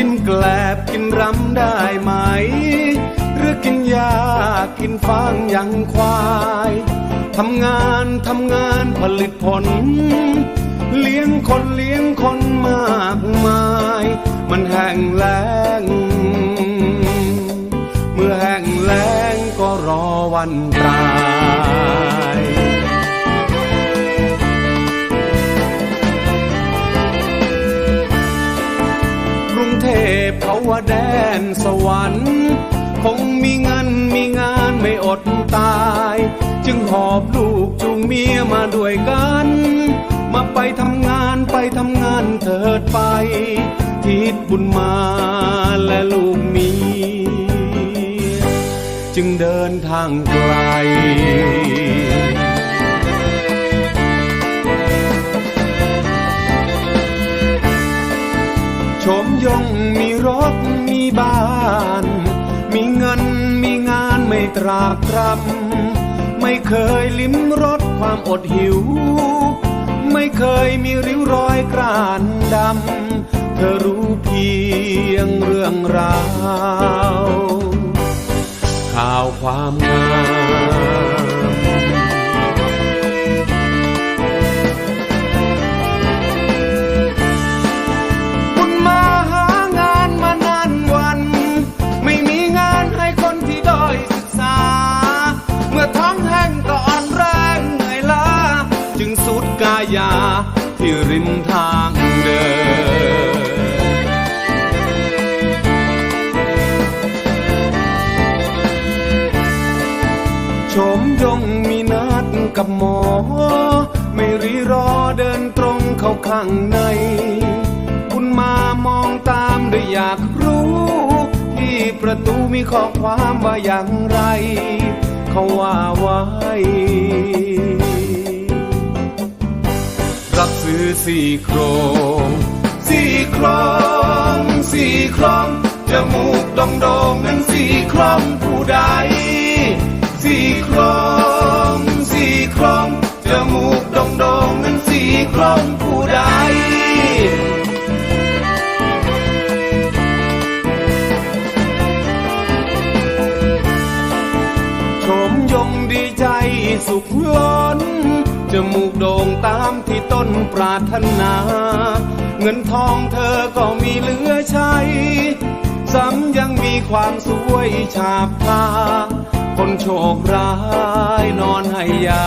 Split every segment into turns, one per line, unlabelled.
ินแกลบกินรำได้ไหม หรือกินยากินฟางยังควายทำงานทำงานผลิตผล เลี้ยงคนเลี้ยงคนมากมาย มันแห้งแล้งเมื่อแห้งแล้งก็รอวันตาย เทพเขาว่าแดนสวรรค์ คงมีเงินมีงานไม่อดตาย จึงหอบลูกจูงเมียมาด้วยกัน มาไปทำงานไปทำงานเถิดไป ทิศบุญมาและลูกเมียจึงเดินทางไกล ชมยงมีรถมีบ้าน มีเงินมีงานไม่ตรากตรำไม่เคยลิ้มรสความอดหิว ไม่เคยมีริ้วรอยกรานดำ เธอรู้เพียงเรื่องราว ข่าวความงาม ริมทางเดิน ชมยงมีนัดกับหมอ ไม่รีรอเดินตรงเข้าข้างใน คุณมามองตามด้วยอยากรู้ ที่ประตูมีข้อความว่าอย่างไร เขาว่าไว้ ซื้อสี่โครงสี่โครงสี่โครงจมูกดองดองๆนั้นสี่โครงผู้ใดสี่โครงสี่โครงจมูกดองดองๆนั้นสี่โครงผู้ใดชมยงดีใจสุขล้น จมูกโด่งตามที่ต้นปรารถนา เงินทองเธอก็มีเหลือใช้ซ้ำยังมีความสวยฉาบทาคนโชคร้ายนอนให้ยา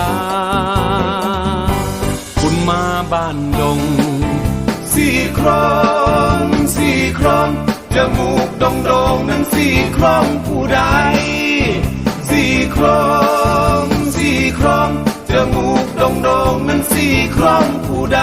คุณมาบ้านดง สี่ครองสี่ครองจมูกดงดงนั้นสี่ครองผู้ใดสี่ครอง ครองผู้ใด